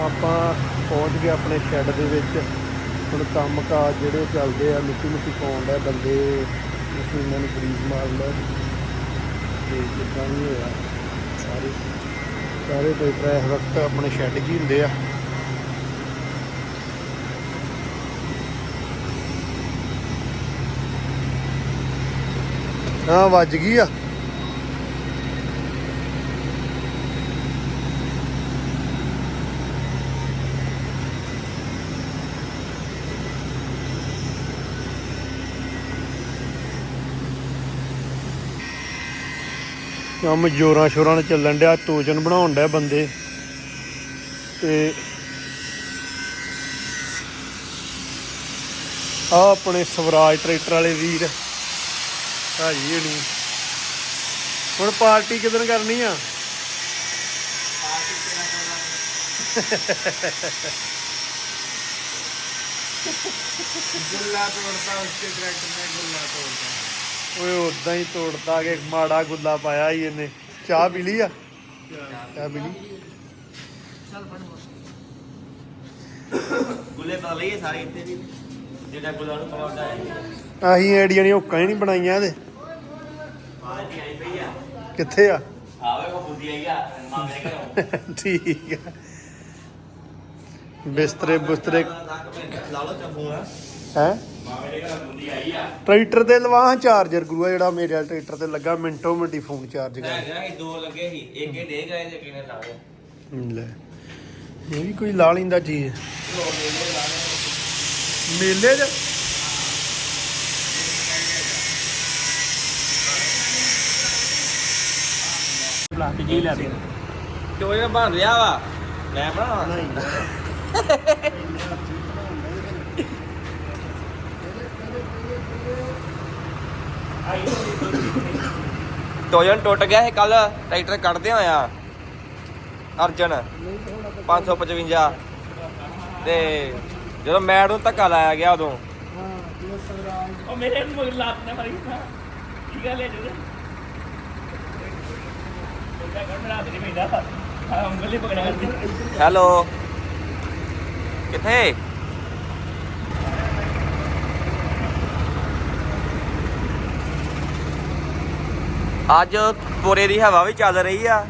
ਆਪਾਂ ਪਹੁੰਚ ਗਏ ਆਪਣੇ ਸ਼ੈੱਡ ਦੇ ਵਿੱਚ। ਹੁਣ ਕੰਮ ਕਾਜ ਜਿਹੜੇ ਚੱਲਦੇ ਆ, ਮਿੱਟੀ ਮਿੱਟੀ ਪਾਉਣ ਦਾ ਬੰਦੇ ਮਸ਼ੀਨਾਂ ਨੂੰ ਗਰੀਸ ਮਾਰ ਲੈ ਤੇ ਜਿੱਦਾਂ ਵੀ ਹੋਇਆ, ਸਾਰੇ ਸਾਰੇ ਟਰੈਕਟਰ ਇਸ ਵਕਤ ਆਪਣੇ ਸ਼ੈੱਡ 'ਚ ਹੀ ਹੁੰਦੇ ਆ। ਹਾਂ, ਵੱਜ ਗਈ ਆ। ਕੰਮ ਜੋਰਾਂ ਸ਼ੋਰਾਂ ਨਾਲ ਚੱਲਣ ਡਿਆ ਟੋਜਨ ਬਣਾਉਣ ਡਿਆ ਬੰਦੇ। ਤੇ ਆ ਆਪਣੇ ਸਵਰਾਜ ਟਰੈਕਟਰ ਵਾਲੇ ਵੀਰ, ਭਾਜੀ ਨਹੀਂ ਹੁਣ ਪਾਰਟੀ ਕਿਦਨ ਕਰਨੀ ਆ? ਗੁੱਲਾ ਤੋੜਦਾ ਉੱਚੇ ਟਰੈਕਟਰ ਨੇ ਗੁੱਲਾ ਤੋੜਦਾ ਓਏ ਉਦਾਂ ਹੀ ਤੋੜਦਾ ਕਿ ਮਾੜਾ ਗੁੱਲਾ ਪਾਇਆ ਹੀ ਇਹਨੇ। ਚਾਹ ਪੀ ਲਈ ਆ? ਚਾਹ ਪੀ ਲਈ। ਗੁੱਲੇ ਪਾ ਲਈਏ ਸਾਰੇ ਇੱਥੇ ਵੀ। ਜਿਹੜਾ ਗੁੱਲਾ ਨੂੰ ਪਵਾਉਂਦਾ ਹੈ। ਆਹੀ ਐਡੀਆਂ ਨੇ ਹੁੱਕਾਂ ਹੀ ਨਹੀਂ ਬਣਾਈਆਂ ਇਹਦੇ। ਪਾਰਟੀ ਆਈ ਪਈ ਆ। ਕਿੱਥੇ ਆ? ਆਵੇ ਕੋ ਬੁੱਧੀ ਆਈ ਆ ਮਾਮੇ ਘਰੋਂ। ਠੀਕ ਆ। ਬਿਸਤਰੇ ਬੁਸਤਰੇ ਲਾ ਲਓ ਆ। ਹੈ? ਟਰੈਕਟਰ ਤੇ ਲਵਾਂ ਚਾਰਜਰ ਗੁਰੂਆ ਜਿਹੜਾ ਮੇਰੇ ਵਾਲ ਟਰੈਕਟਰ ਤੇ ਲੱਗਾ ਮਿੰਟੋ ਮਿੰਟੀ ਫੋਨ ਚਾਰਜ ਕਰ। ਲੈ ਲਾ ਵੀ ਕੋਈ ਲਾ ਲੈਂਦਾ ਚੀਜ਼ ਮੇਲੇ ਦੇ ਬਲਾਕ ਜੀ ਲੈ ਦੇ ਟੋਏ ਬਣ ਰਿਹਾ ਵਾ? ਮੈਂ ਬਣਾਉਣਾ ਨਹੀਂ। ਟੋਜਨ ਟੁੱਟ ਗਿਆ ਇਹ ਕੱਲ ਟਰੈਕਟਰ ਕੱਢਦੇ ਹੋਇਆ ਅਰਜਨ 555 ਤੇ ਜਦੋਂ ਮੈਡ ਨੂੰ ਧੱਕਾ ਲਾਇਆ ਗਿਆ ਉਦੋਂ। ਉਹ ਮੇਰੇ ਨੂੰ ਮਗਰ ਲਾਤ ਨੇ ਮਾਰੀ ਕੀ ਗੱਲ ਹੈ ਜੀ ਹੈਲੋ। ਕਿੱਥੇ? ਅੱਜ ਪੋਰੇ ਦੀ ਹਵਾ ਵੀ ਚੱਲ ਰਹੀ ਆ।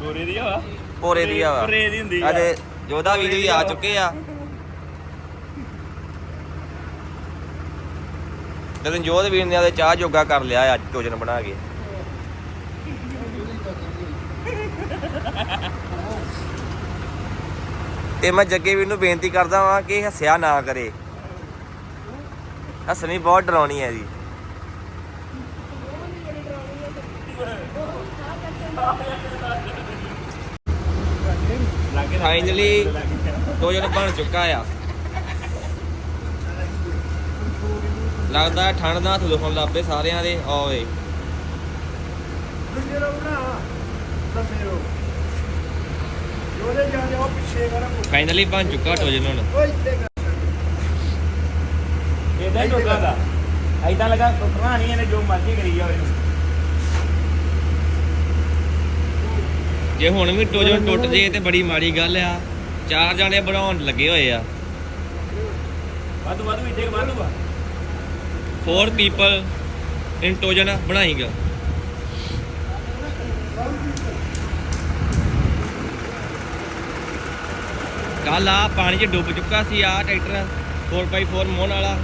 ਗੋਰੇ ਦੀ ਹਵਾ? ਪੋਰੇ ਦੀ ਹਵਾ। ਪੋਰੇ ਦੀ ਹੁੰਦੀ ਆ। ਅਜੇ ਜੋਧਾ ਵੀਰ ਵੀ ਆ ਚੁੱਕੇ ਆ। ਤੇ ਰਣਜੋਤ ਵੀਰ ਨੇ ਆਦੇ ਚਾਹ ਜੋਗਾ ਕਰ ਲਿਆ ਅੱਜ ਭੋਜਨ ਬਣਾ ਕੇ। ਤੇ ਮੈਂ ਜੱਗੇ ਵੀਰ ਨੂੰ ਬੇਨਤੀ ਕਰਦਾ ਵਾਂ ਕਿ ਹੱਸਿਆ ਨਾ ਕਰੇ। ਹੱਸਣੀ ਬਹੁਤ ਡਰਾਉਣੀ ਹੈ ਜੀ। ਫਾਈਨਲੀ ਭੋਜਨ ਬਣ ਚੁੱਕਾ ਆ। ਲੱਗਦਾ ਠੰਡ ਦਾ ਹੱਥ ਦੁਖਣ ਲੱਗ ਪਏ ਸਾਰਿਆਂ ਦੇ ਓਏ। ਫਾਈਨਲੀ ਬਣ ਚੁੱਕਾ ਭੋਜਨ ਹੁਣ। ਇਹਦਾ ਹੀ ਟੋਕਾ ਦਾ। ਐਦਾਂ ਲਗਾ ਟੁੱਟਣਾ ਨਹੀਂ ਇਹਨੇ ਜੋ ਮਰਜ਼ੀ ਕਰੀ ਜਾਵੇ ਜੇ ਹੁਣ ਵੀ ਟੋਜਨ ਟੁੱਟ ਜੇ ਤੇ ਬੜੀ ਮਾੜੀ ਗੱਲ ਆ। ਚਾਰ ਜਾਣੇ ਬਣਾਉਣ ਲੱਗੇ ਹੋਏ ਆ। ਵੱਧ ਵੱਧ ਵੀ ਇੱਥੇ ਵੱਧ ਵਾ ਫੋਰ ਪੀਪਲ ਇਨ ਟੋਜਨ ਬਣਾਈਗਾ ਕੱਲ ਆ ਪਾਣੀ 'ਚ ਡੁੱਬ ਚੁੱਕਾ ਸੀ ਆ ਟਰੈਕਟਰ 4x4 ਮੋਹਨ ਵਾਲਾ।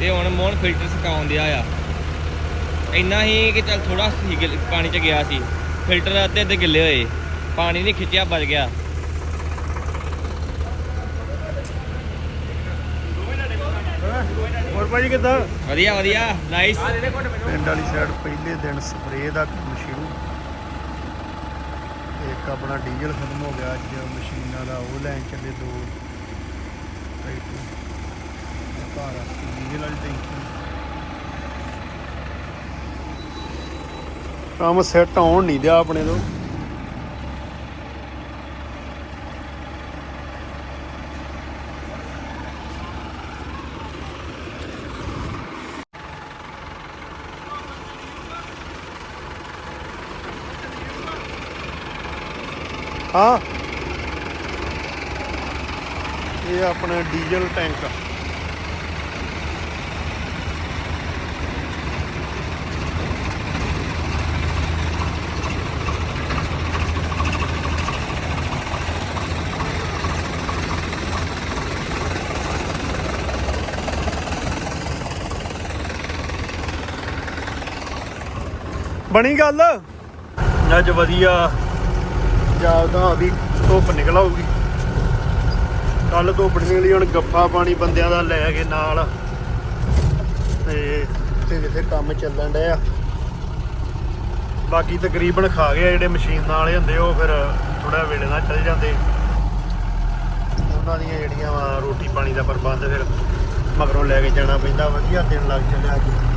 ਤੇ ਹੁਣ ਮੋਹਨ ਫਿਲਟਰ ਸੁਕਾਉਣ ਦਿਆ ਆ। ਇੰਨਾ ਹੀ ਕਿ ਚੱਲ ਥੋੜਾ ਸੀ ਪਾਣੀ 'ਚ ਗਿਆ ਸੀ। ਫਿਲਟਰ ਅੱਧੇ ਅੱਧੇ ਗਿੱਲੇ ਹੋਏ। ਪਾਣੀ ਨਹੀਂ ਖਿੱਚਿਆ ਬਚ ਗਿਆ। ਹੋਰ ਭਾਜੀ ਕਿੱਦਾਂ? ਵਧੀਆ ਵਧੀਆ। ਨਾਈਸ ਪਿੰਡ ਵਾਲੀ ਸਾਈਡ ਪਹਿਲੇ ਦਿਨ ਸਪਰੇਅ ਦਾ ਕੰਮ ਸ਼ੁਰੂ। ਇੱਕ ਆਪਣਾ ਡੀਜ਼ਲ ਖਤਮ ਹੋ ਗਿਆ ਅੱਜ ਮਸ਼ੀਨਾਂ ਦਾ ਉਹ ਲੈਣ ਚੱਲੇ ਦੋ। ਟਰੈਕਟਰ ਭਾਰਾ ਡੀਜ਼ਲ ਵਾਲੀ ਟੈਂਕੀ ਕੰਮ ਸੈੱਟ ਆਉਣ ਨਹੀਂ ਦਿਆ ਆਪਣੇ ਤੋਂ। ਹਾਂ। ਇਹ ਆਪਣਾ ਡੀਜ਼ਲ ਟੈਂਕ ਬਣੀ ਗੱਲ? ਅੱਜ ਵਧੀਆ। ਜ਼ਿਆਦਾ ਵੀ ਧੁੱਪ ਨਿਕਲ ਆਊਗੀ ਕੱਲ ਧੁੱਪ ਨਿਕਲੀ ਹੁਣ ਗੱਫਾ ਪਾਣੀ ਬੰਦਿਆਂ ਦਾ ਲੈ ਕੇ ਨਾਲ। ਤੇ ਤੇ ਜਿੱਥੇ ਕੰਮ ਚੱਲਣ ਡਿਆ। ਬਾਕੀ ਤਕਰੀਬਨ ਖਾ ਗਏ ਜਿਹੜੇ ਮਸ਼ੀਨਾਂ ਵਾਲੇ ਹੁੰਦੇ ਉਹ ਫਿਰ ਥੋੜਾ ਵੇਲੇ ਨਾਲ ਚੱਲ ਜਾਂਦੇ। ਉਹਨਾਂ ਦੀਆਂ ਜਿਹੜੀਆਂ ਵਾ ਰੋਟੀ ਪਾਣੀ ਦਾ ਪ੍ਰਬੰਧ ਫਿਰ ਮਗਰੋਂ ਲੈ ਕੇ ਜਾਣਾ ਪੈਂਦਾ ਵਧੀਆ ਦਿਨ ਲੱਗ ਚੱਲਿਆ ਅੱਜ।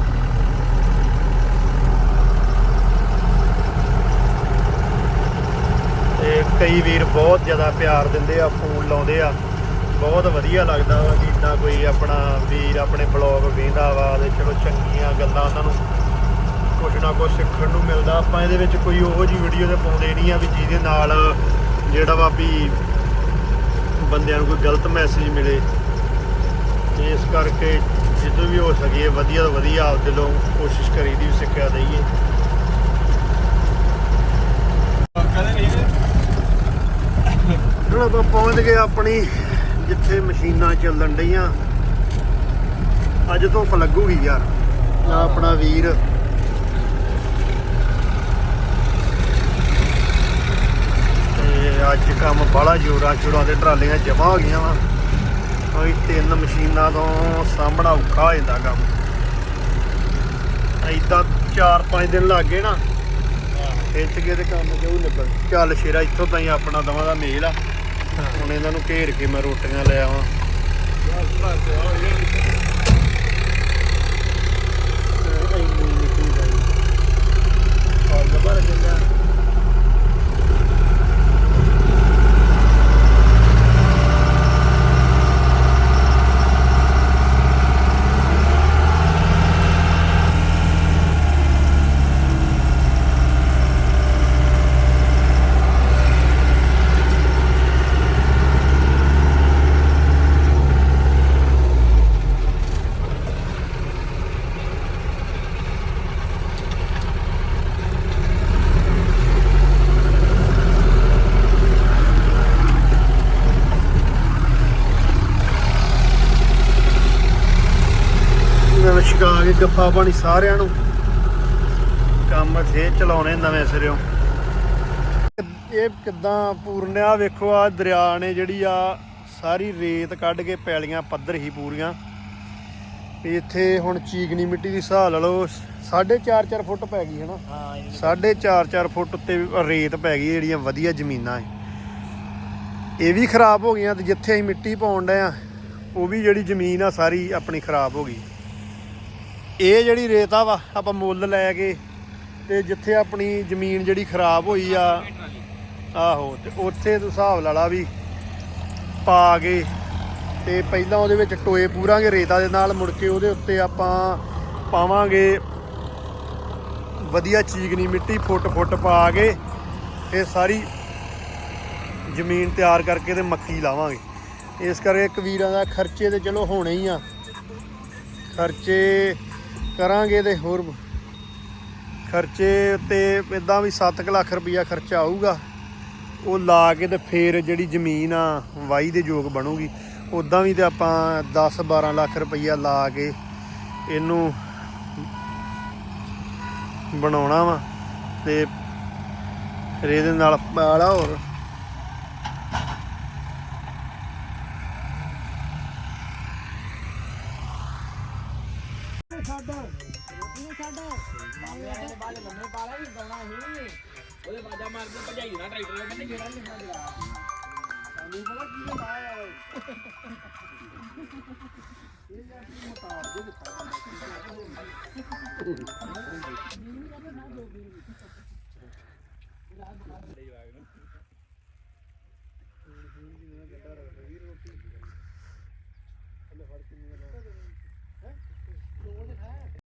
ਤੇ ਕਈ ਵੀਰ ਬਹੁਤ ਜ਼ਿਆਦਾ ਪਿਆਰ ਦਿੰਦੇ ਆ, ਫੋਨ ਲਾਉਂਦੇ ਆ। ਬਹੁਤ ਵਧੀਆ ਲੱਗਦਾ ਵਾ ਕਿ ਇਦਾਂ ਕੋਈ ਆਪਣਾ ਵੀਰ ਆਪਣੇ ਬਲੌਗ ਵੇਖਦਾ ਵਾ ਤੇ ਚਲੋ ਚੰਗੀਆਂ ਗੱਲਾਂ ਉਹਨਾਂ ਨੂੰ ਕੁਝ ਨਾ ਕੁਝ ਸਿੱਖਣ ਨੂੰ ਮਿਲਦਾ। ਆਪਾਂ ਇਹਦੇ ਵਿੱਚ ਕੋਈ ਉਹੋ ਜੀ ਵੀਡੀਓ ਤੇ ਪਾਉਂਦੇ ਨਹੀਂ ਆ ਵੀ ਜਿਹਦੇ ਨਾਲ ਜਿਹੜਾ ਵਾ ਵੀ ਬੰਦਿਆਂ ਨੂੰ ਕੋਈ ਗਲਤ ਮੈਸੇਜ ਮਿਲੇ। ਇਸ ਕਰਕੇ ਜਿੱਦੋਂ ਵੀ ਹੋ ਸਕੇ ਵਧੀਆ ਤੋਂ ਵਧੀਆ ਆਪ ਦਿਲੋਂ ਕੋਸ਼ਿਸ਼ ਕਰੀਦੀ ਵੀ ਸਿੱਖਿਆ ਦਈਏ। ਹੁਣ ਆਪਾਂ ਪਹੁੰਚ ਗਏ ਆਪਣੀ, ਜਿੱਥੇ ਮਸ਼ੀਨਾਂ ਚੱਲਣ ਡਈਆਂ। ਅੱਜ ਤੋਂ ਲੱਗੂਗੀ ਯਾਰ। ਆਹ ਆਪਣਾ ਵੀਰ। ਅੱਜ ਕੰਮ ਬੜਾ ਜੋਰਾਂ ਸ਼ੋਰਾਂ ਤੇ ਟਰਾਲੀਆਂ ਜਮਾ ਹੋ ਗਈਆਂ ਵਾ। ਕੋਈ ਤਿੰਨ ਮਸ਼ੀਨਾਂ ਤੋਂ ਸਾਹਮਣਾ ਔਖਾ ਹੋ ਜਾਂਦਾ ਕੰਮ। ਏਦਾਂ 4-5 ਦਿਨ ਲੱਗ ਗਏ ਨਾ। ਖਿੱਚ ਕੇ ਤੇ ਕੰਮ ਕਿਉਂ ਨਿਬੜ? ਚੱਲ ਸ਼ੇਰਾ, ਇੱਥੋਂ ਤਾਈਂ ਆਪਣਾ ਦਵਾਂ ਦਾ ਮੇਲ ਆ। ਹੁਣ ਇਹਨਾਂ ਨੂੰ ਘੇਰ ਕੇ ਮੈਂ ਰੋਟੀਆਂ ਲੈ ਆਵਾਂ। ਇੰਨੀ ਮਿੱਟੀ ਛਕਾ ਕੇ ਗੱਫਾ ਪਾਣੀ ਸਾਰਿਆਂ ਨੂੰ। ਕੰਮ ਫੇਰ ਚਲਾਉਣੇ ਨਵੇਂ ਸਿਰਿਓਂ। ਇਹ ਕਿਦਾਂ ਪੂਰਨਿਆ ਵੇਖੋ ਆ ਦਰਿਆ ਨੇ ਜਿਹੜੀ ਆ ਸਾਰੀ ਰੇਤ ਕੱਢ ਕੇ ਪੈਲੀਆਂ ਪੱਧਰ ਹੀ ਪੂਰੀਆਂ। ਇੱਥੇ ਹੁਣ ਚੀਕਣੀ ਮਿੱਟੀ ਦੀ ਹਿਸਾਬ ਲਾ ਲਓ 4.5 4 ਫੁੱਟ ਪੈ ਗਈ ਹੈ ਨਾ ਹਾਂ ਇਹ 4.5 4 ਫੁੱਟ ਉੱਤੇ ਰੇਤ ਪੈ ਗਈ ਜਿਹੜੀਆਂ ਵਧੀਆ ਜ਼ਮੀਨਾਂ ਹੈ ਇਹ ਵੀ ਖਰਾਬ ਹੋ ਗਈਆਂ ਤੇ ਜਿੱਥੇ ਅਸੀਂ ਮਿੱਟੀ ਪਾਉਣ ਡਏ ਆ ਉਹ ਵੀ ਜਿਹੜੀ ਜ਼ਮੀਨ ਆ ਸਾਰੀ ਆਪਣੀ ਖਰਾਬ ਹੋ ਗਈ। ਇਹ ਜਿਹੜੀ ਰੇਤਾ ਵਾ, ਆਪਾਂ ਮੁੱਲ ਲੈ ਕੇ ਤੇ ਜਿੱਥੇ ਆਪਣੀ ਜ਼ਮੀਨ ਜਿਹੜੀ ਖਰਾਬ ਹੋਈ ਆ, ਆਹੋ, ਤੇ ਉੱਥੇ ਤੂੰ ਹਿਸਾਬ ਲਾ ਲਾ ਵੀ ਪਾ ਕੇ ਤੇ ਪਹਿਲਾਂ ਉਹਦੇ ਵਿੱਚ ਟੋਏ ਪੂਰਾਂਗੇ ਰੇਤਾ ਦੇ ਨਾਲ, ਮੁੜ ਕੇ ਉਹਦੇ ਉੱਤੇ ਆਪਾਂ ਪਾਵਾਂਗੇ ਵਧੀਆ ਚੀਕਨੀ ਮਿੱਟੀ ਫੁੱਟ ਫੁੱਟ ਪਾ ਕੇ ਇਹ ਸਾਰੀ ਜ਼ਮੀਨ ਤਿਆਰ ਕਰਕੇ ਤੇ ਮੱਕੀ ਲਾਵਾਂਗੇ। ਇਸ ਕਰਕੇ ਕਬੀਰਾਂ ਦਾ ਖਰਚੇ ਤੇ ਚਲੋ ਹੋਣੇ ਹੀ ਆ। ਖਰਚੇ ਕਰਾਂਗੇ ਤੇ ਹੋਰ ਖਰਚੇ ਤੇ ਇਦਾਂ ਵੀ 7 ਲੱਖ ਰੁਪਈਆ ਖਰਚਾ ਆਊਗਾ। ਉਹ ਲਾ ਕੇ ਤੇ ਫੇਰ ਜਿਹੜੀ ਜ਼ਮੀਨ ਆ, ਵਾਈ ਦੇ ਯੋਗ ਬਣੂਗੀ। ਉਦਾਂ ਵੀ ਤੇ ਆਪਾਂ 10 12 ਲੱਖ ਰੁਪਈਆ ਲਾ ਕੇ ਇਹਨੂੰ ਬਣਾਉਣਾ ਵਾ ਤੇ ਫਿਰ ਇਹਦੇ ਨਾਲ ਪਾਲਾ ਹੋਰ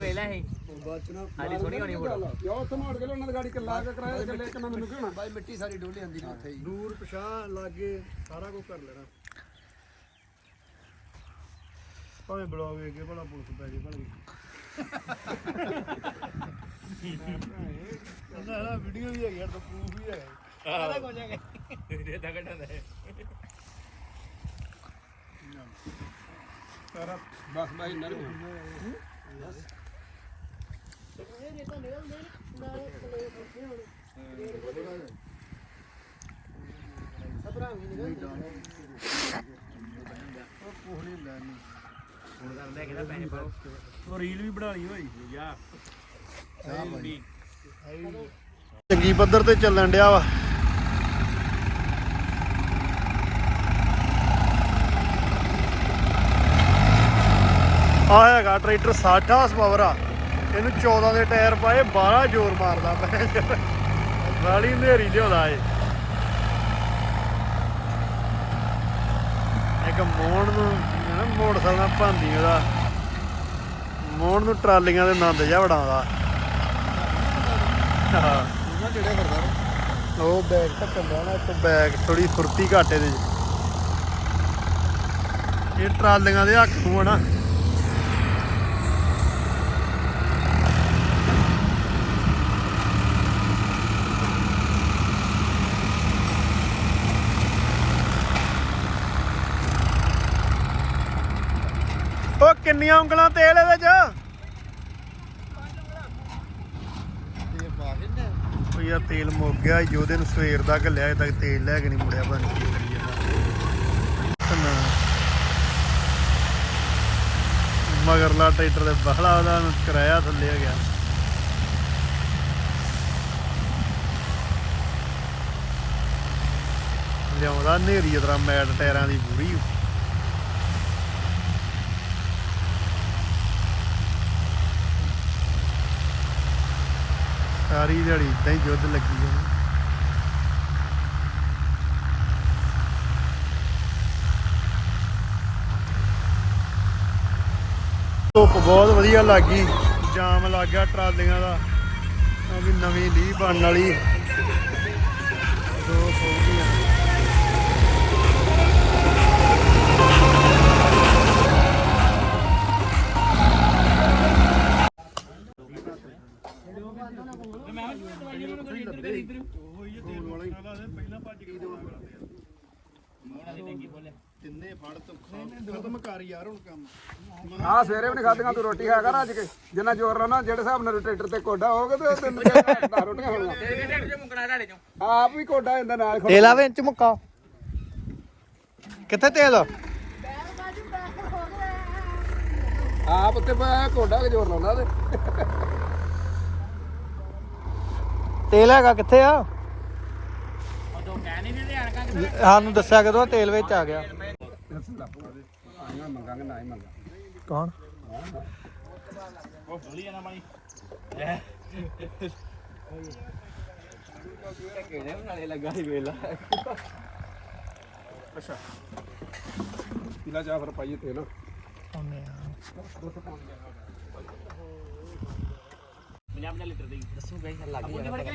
ਪਹਿਲਾਂ ਇਹ। ਬਾਅਦ ਚ ਨਾ ਸਾਡੀ ਸੋਹਣੀ ਹੋਣੀ ਫੋਟੋ ਯਾ ਉੱਥੇ ਮੋੜ ਕੇ ਉਹਨਾਂ ਦੀ ਗਾੜੀ ਕੱਲਾ ਕੇ ਕਰਾਇਆ ਚੱਲੇ ਕਿ ਮੈਨੂੰ ਕਹਿਣਾ ਬਾਈ ਮਿੱਟੀ ਸਾਰੀ ਡੋਲੀ ਆਂਦੀ ਉੱਥੇ ਹੀ। ਦੂਰ ਪਛਾਂ ਲਾਗੇ ਸਾਰਾ ਕੁਝ ਕਰ ਲੈਣਾ। ਭਾਵੇਂ ਬਲੌਗ ਵੇਖ ਕੇ ਭਲਾ ਪੁਲਿਸ ਪੈ ਜੇ ਭਲਾ ਉਹਦਾ ਨਾ ਵੀਡੀਓ ਵੀ ਹੈਗੀ ਯਾਰ ਤਾਂ ਪ੍ਰੂਫ ਵੀ ਹੈਗਾ। ਆਹ। ਕੋ ਜਾ ਕੇ ਇਹ ਤਾਂ ਕੱਢਦਾ ਹੈ ਬਸ ਬਾਈ ਨਰਮ ਕੁਝ ਨਹੀਂ ਹੁਣ। ਕਰਦਾ ਕਿਹਦਾ ਪੈਸੇ ਪਾਓ ਉਹ ਰੀਲ ਵੀ ਬਣਾਣੀ ਹੋਈ। ਯਾ ਚੰਗੀ ਪੱਧਰ ਤੇ ਚੱਲਣ ਡਿਆ ਵਾ। ਆ ਹੈਗਾ ਟਰੈਕਟਰ 60 ਹਾਰਸ ਪਾਵਰ ਆ। ਇਹਨੂੰ 14 ਦੇ ਟਾਇਰ ਪਾਏ 12 ਜ਼ੋਰ ਮਾਰਦਾ ਪੈ ਵਾਲੀ ਹਨੇਰੀ ਲਿਆਉਂਦਾ ਏ ਇੱਕ ਮੋੜ ਨੂੰ ਨਾ ਮੋਟਰਸਾਈਕਲ ਨਾਲ ਭਾਂਦੀ ਉਹਦਾ। ਮੋੜ ਨੂੰ ਟਰਾਲੀਆਂ ਦੇ ਨੰਦ ਜਿਹਾ ਬੜਾਉਂਦਾ ਹਾਂ ਜਿਹੜੇ ਕਰਦਾ ਉਹ ਬੈਗ ਢੱਕਣ ਦਾ ਨਾ, ਇੱਕ ਬੈਗ ਥੋੜੀ ਫੁਰਤੀ ਘਾਟੇ ਦੇ ਇਹ ਟਰਾਲੀਆਂ ਦੇ ਹੱਕ ਨੂੰ ਨਾ ਉਹ ਕਿੰਨੀਆਂ ਉਂਗਲਾਂ ਤੇਲ ਇਹਦੇ ਚ? ਉਹ ਯਾਰ ਤੇਲ ਮੁੱਕ ਗਿਆ ਯੋਧੇ ਨੂੰ ਸਵੇਰ ਦਾ ਘੱਲਿਆ, ਅਜੇ ਤੱਕ ਤੇਲ ਲੈ ਕੇ ਨਹੀਂ ਮੁੜਿਆ ਬਣ ਕੀ ਕਰੀ ਜਾਂਦਾ। ਮਗਰਲਾ ਟਰੈਕਟਰ ਦੇ ਬਹਲਾ ਉਹਦਾ ਕਿਰਾਇਆ ਥੱਲੇ ਹੋ ਗਿਆ। ਲਿਆਉਂਦਾ ਨੇਰੀ ਤਰ੍ਹਾਂ ਮੈਟ ਟਾਇਰਾਂ ਦੀ ਪੂਰੀ ਸਾਰੀ ਦਿਹਾੜੀ ਇਦਾਂ ਹੀ ਜੁੱਧ ਲੱਗੀ ਜਾਂਦੀ ਧੁੱਪ ਬਹੁਤ ਵਧੀਆ ਲੱਗੀ, ਜਾਮ ਲੱਗ ਗਿਆ ਟਰਾਲੀਆਂ ਦਾ। ਕਿਉਂਕਿ ਨਵੀਂ ਲੀਹ ਬਣਨ ਵਾਲੀ। ਦੋ ਫੌਗੀਆਂ ਤਿੰਨੇ ਫੜ ਤੋਂ ਖਤਮ ਕਰ ਯਾਰ ਹੁਣ ਕੰਮ ਆ ਸਵੇਰੇ ਵੀ ਨਹੀਂ ਖਾਧੀਆਂ ਤੂੰ ਰੋਟੀ ਖਾਇਆ ਕਰ ਅੱਜ ਕੇ। ਜਿੰਨਾ ਜ਼ੋਰ ਲਾਉਣਾ ਜਿਹੜੇ ਹਿਸਾਬ ਨਾਲ ਟਰੈਕਟਰ ਤੇ ਕੋਡਾ ਹੋਗੇ ਤੇ ਤਿੰਨ ਚਾਰ ਰੋਟੀਆਂ ਖਾਣੀਆਂ। ਤੇਰੇ ਢਿੱਡ 'ਚ ਮੁੰਕਣਾ ਢਾੜੇ 'ਚੋਂ ਆਪ ਵੀ ਕੋਡਾ ਇਹਦਾ ਨਾਲ ਤੇਲ ਆਵੇ ਇੰਚ ਮੁੱਕਾ। ਕਿੱਥੇ ਤੇਲ? ਆਪ ਉੱਤੇ ਪਿਆ ਕੋਡਾ ਕੇ ਜ਼ੋਰ ਲਾਉਂਦਾ ਤੇ ਤੇਲ ਹੈਗਾ ਕਿੱਥੇ ਆ ਉਹ ਦੋ ਕਹਿ ਨਹੀਂ ਦਿੰਦੇ ਅਣਕਾਂ ਕਿਤੇ ਸਾਨੂੰ ਦੱਸਿਆ ਕਦੋਂ ਤੇਲ ਵਿੱਚ ਆ ਗਿਆ? ਆਈਆਂ ਮੰਗਾਂਗੇ ਨਾ ਹੀ ਮੰਗਾ ਕੌਣ ਉਹ ਢੋਲੀ ਜਾਣਾ ਮਾਈ ਕਿਹੜੇ ਬਣਾਲੇ ਲੱਗਾ ਸੀ ਵੇਲਾ ਅੱਛਾ ਪੀਲਾ ਚਾਹ ਫਿਰ ਪਾਈਏ ਤੇਲ ਦਾ। ਲੀਟਰ ਦੇ ਦੱਸੂ ਗਈ ਲੱਗ ਮੁੰਡੇ ਫੜ ਕੇ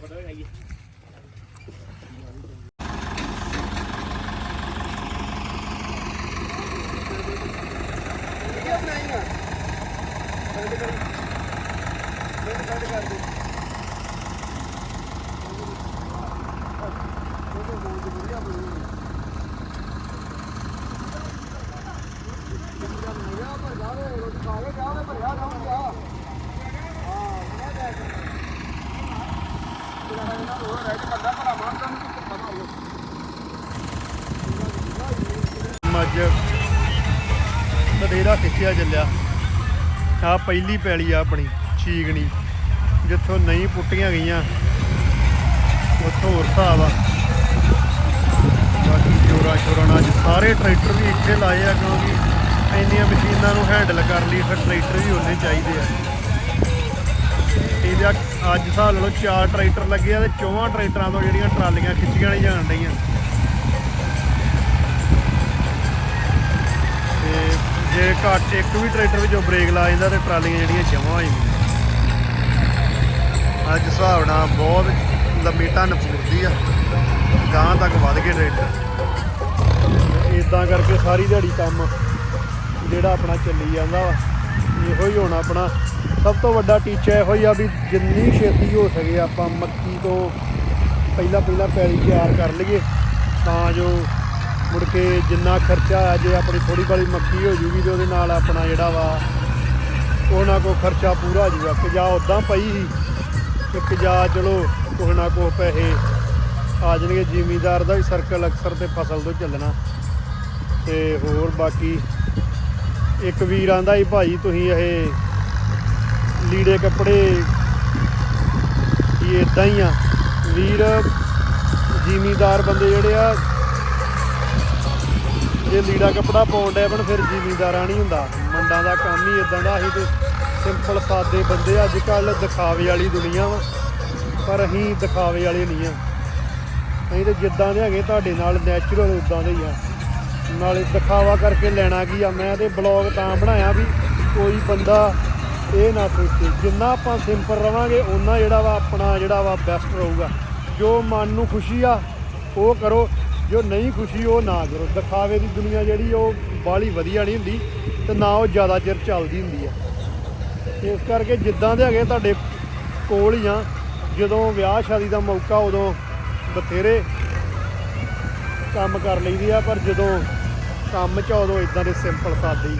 ਆਏ ਤੇ ਆਏ ਸੀ ਅਬ ਦੋ ਬਥੇਰਾ ਖਿੱਚਿਆ ਚੱਲਿਆ। ਆ ਪਹਿਲੀ ਪੈਲੀ ਆ ਆਪਣੀ ਚੀਗਣੀ ਜਿੱਥੋਂ ਨਹੀਂ ਪੁੱਟੀਆਂ ਗਈਆਂ, ਉੱਥੋਂ ਹੋਰ ਹਿਸਾਬ ਆ। ਬਾਕੀ ਜੋਰਾ ਸ਼ੋਰਾ ਨਾਲ ਅੱਜ ਸਾਰੇ ਟਰੈਕਟਰ ਵੀ ਇੱਥੇ ਲਾਏ ਆ, ਕਿਉਂਕਿ ਇੰਨੀਆਂ ਮਸ਼ੀਨਾਂ ਨੂੰ ਹੈਂਡਲ ਕਰ ਲਈ ਫਿਰ ਟਰੈਕਟਰ ਵੀ ਉਹਨੇ ਚਾਹੀਦੇ ਆ। ਇਹਦਾ ਅੱਜ ਹਿਸਾਬ ਲਓ ਚਾਰ ਟਰੈਕਟਰ ਲੱਗੇ ਆ ਤੇ ਚੌਵਾਂ ਟਰੈਕਟਰਾਂ ਤੋਂ ਜਿਹੜੀਆਂ ਟਰਾਲੀਆਂ ਖਿੱਚੀਆਂ ਨਹੀਂ ਜਾਣ ਡਈਆਂ। ਜੇ ਘੱਟ ਇੱਕ ਵੀ ਟਰੈਕਟਰ ਵਿੱਚੋਂ ਬ੍ਰੇਕ ਲਾ ਜਾਂਦਾ ਤੇ ਟਰਾਲੀਆਂ ਜਿਹੜੀਆਂ ਜਮਾਂ ਹੋ ਜਾਂਦੀਆਂ ਅੱਜ ਹਿਸਾਬ ਨਾਲ ਬਹੁਤ ਲੰਮੀ ਟੰਨ ਪੂਰਦੀ ਆ। ਗਾਂ ਤੱਕ ਵੱਧ ਗਏ ਟਰੈਕਟਰ। ਇਦਾਂ ਕਰਕੇ ਸਾਰੀ ਦਿਹਾੜੀ ਕੰਮ ਜਿਹੜਾ ਆਪਣਾ ਚੱਲੀ ਜਾਂਦਾ ਵਾ, ਇਹੋ ਹੀ ਹੁਣ ਆਪਣਾ। ਸਭ ਤੋਂ ਵੱਡਾ ਟੀਚਾ ਇਹੋ ਹੀ ਆ ਵੀ ਜਿੰਨੀ ਛੇਤੀ ਹੋ ਸਕੇ ਆਪਾਂ ਮੱਕੀ ਤੋਂ ਪਹਿਲਾਂ ਪਹਿਲਾਂ ਪੈਲੀ ਤਿਆਰ ਕਰ ਲਈਏ, ਤਾਂ ਜੋ ਮੁੜ ਕੇ ਜਿੰਨਾ ਖਰਚਾ ਆ ਜੇ ਆਪਣੀ ਥੋੜੀ ਬਾਲੀ ਮੱਕੀ ਹੋ ਜੂਗੀ ਤੇ ਉਹਦੇ ਨਾਲ ਆਪਣਾ ਜਿਹੜਾ ਵਾ, ਉਹਨਾਂ ਕੋ ਖਰਚਾ ਪੂਰਾ ਹੋ ਜੂਗਾ। ਕਿ ਜਾਂ ਉਦਾਂ ਪਈ ਸੀ ਕਿ ਜਾਂ ਚਲੋ ਕੁਛ ਨਾ ਕੁਛ ਪੈਸੇ ਆ ਜਾਣਗੇ। ਜ਼ਿਮੀਦਾਰ ਦਾ ਵੀ ਸਰਕਲ ਅਕਸਰ ਤੇ ਫਸਲ ਤੋਂ ਚੱਲਣਾ। ਤੇ ਹੋਰ ਬਾਕੀ ਇੱਕ ਵੀਰ ਆਂਦਾ ਸੀ ਭਾਈ, ਤੁਸੀਂ ਇਹ ਲੀੜੇ ਕੱਪੜੇ ਇਹ ਇਦਾਂ ਹੀ ਆ। ਵੀਰ ਜ਼ਿਮੀਦਾਰ ਬੰਦੇ ਜਿਹੜੇ ਆ ਜੇ ਲੀੜਾ ਕੱਪੜਾ ਪਾਉਣ ਡੈ ਬਣ ਫਿਰ ਜ਼ਿਮੀਦਾਰਾਂ ਨਹੀਂ ਹੁੰਦਾ। ਮੰਡਾਂ ਦਾ ਕੰਮ ਹੀ ਇਦਾਂ ਦਾ ਅਸੀਂ ਤੇ ਸਿੰਪਲ ਸਾਦੇ ਬੰਦੇ ਅੱਜ ਕੱਲ ਦਿਖਾਵੇ ਵਾਲੀ ਦੁਨੀਆ ਵਾ, ਪਰ ਅਸੀਂ ਦਿਖਾਵੇ ਵਾਲੇ ਨਹੀਂ ਆ। ਅਸੀਂ ਤੇ ਜਿੱਦਾਂ ਦੇ ਹੈਗੇ ਤੁਹਾਡੇ ਨਾਲ ਨੈਚੁਰਲ ਉਦਾਂ ਦੇ ਹੀ ਆ। ਨਾਲੇ ਦਿਖਾਵਾ ਕਰਕੇ ਲੈਣਾ ਕੀ ਆ, ਮੈਂ ਤੇ ਬਲੌਗ ਤਾਂ ਬਣਾਇਆ ਵੀ ਕੋਈ ਬੰਦਾ ਇਹ ਨਾ ਸੋਚੇ। ਜਿੰਨਾ ਆਪਾਂ ਸਿੰਪਲ ਰਵਾਂਗੇ, ਓਨਾ ਜਿਹੜਾ ਵਾ ਆਪਣਾ ਜਿਹੜਾ ਵਾ ਬੈਸਟ ਰਹੂਗਾ। ਜੋ ਮਨ ਨੂੰ ਖੁਸ਼ੀ ਆ, ਉਹ ਕਰੋ। ਜੋ ਨਹੀਂ ਖੁਸ਼ੀ ਉਹ ਨਾ ਕਰੋ। ਦਿਖਾਵੇ ਦੀ ਦੁਨੀਆ ਜਿਹੜੀ ਉਹ ਬਾਹਲੀ ਵਧੀਆ ਨਹੀਂ ਹੁੰਦੀ ਤੇ ਨਾ ਉਹ ਜ਼ਿਆਦਾ ਚਿਰ ਚੱਲਦੀ ਹੁੰਦੀ ਆ। ਇਸ ਕਰਕੇ ਜਿੱਦਾਂ ਦੇ ਹੈਗੇ ਤੁਹਾਡੇ ਕੋਲ ਹੀ ਆ। ਜਦੋਂ ਵਿਆਹ ਸ਼ਾਦੀ ਦਾ ਮੌਕਾ ਉਦੋਂ ਬਥੇਰੇ ਕੰਮ ਕਰ ਲਈਦੀ ਆ, ਪਰ ਜਦੋਂ ਕੰਮ ਚ ਉਦੋਂ ਇਦਾਂ ਦੇ ਸਿੰਪਲ ਸਾਦੇ ਹੀ।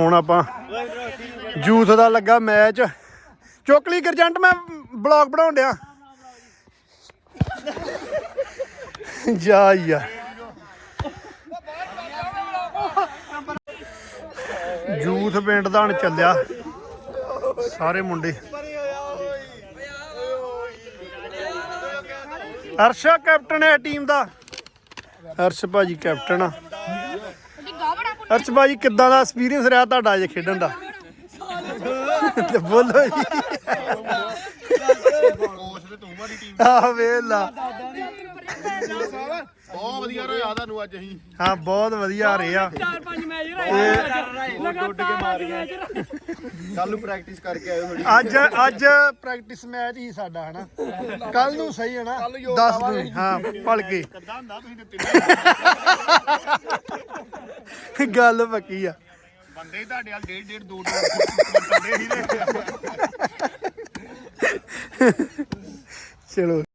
ਹੁਣ ਆਪਾਂ ਯੂਥ ਦਾ ਲੱਗਾ ਮੈਚ। ਚੋਕਲੀ ਗਰਜੰਟ, ਮੈਂ ਬਲੌਗ ਬਣਾਉਣ ਡਿਆ। ਜਾ ਯਾ। ਯੂਥ ਪਿੰਡ ਦਾ ਹਣ ਚੱਲਿਆ। ਸਾਰੇ ਮੁੰਡੇ। ਅਰਸ਼ਾ ਕੈਪਟਨ ਹੈ ਟੀਮ ਦਾ। ਅਰਸ਼ ਭਾਜੀ ਕੈਪਟਨ ਆ। ਅਰਸ਼ ਭਾਜੀ ਕਿੱਦਾਂ ਦਾ ਐਕਸਪੀਰੀਅੰਸ ਰਿਹਾ ਤੁਹਾਡਾ ਅੱਜ ਖੇਡਣ ਦਾ? ਤੇ ਬੋਲੋ ਜੀ। ਆ ਵੇਲਾ ਬਹੁਤ ਵਧੀਆ ਰਿਹਾ ਤੁਹਾਨੂੰ ਅੱਜ ਅਸੀਂ। ਹਾਂ ਬਹੁਤ ਵਧੀਆ ਰਿਹਾ। ਚਾਰ ਪੰਜ ਮੈਚ ਰਹੇ ਲਗਾਤਾਰ ਮੈਚ ਕੱਲ ਨੂੰ ਪ੍ਰੈਕਟਿਸ ਕਰਕੇ ਆਇਓ ਥੋੜੀ ਅੱਜ ਅੱਜ ਪ੍ਰੈਕਟਿਸ ਮੈਚ ਹੀ ਸਾਡਾ ਹਨਾ। ਕੱਲ ਨੂੰ ਸਹੀ ਹੈ ਨਾ। 10 ਨੂੰ ਹਾਂ ਭਲ ਕੇ ਗੱਲ ਪੱਕੀ ਆ। ਬੰਦੇ ਤੁਹਾਡੇ ਨਾਲ ਡੇਢ ਡੇਢ ਦੋ ਦੋ ਬੰਦੇ ਹੀ ਨੇ ਚਲੋ।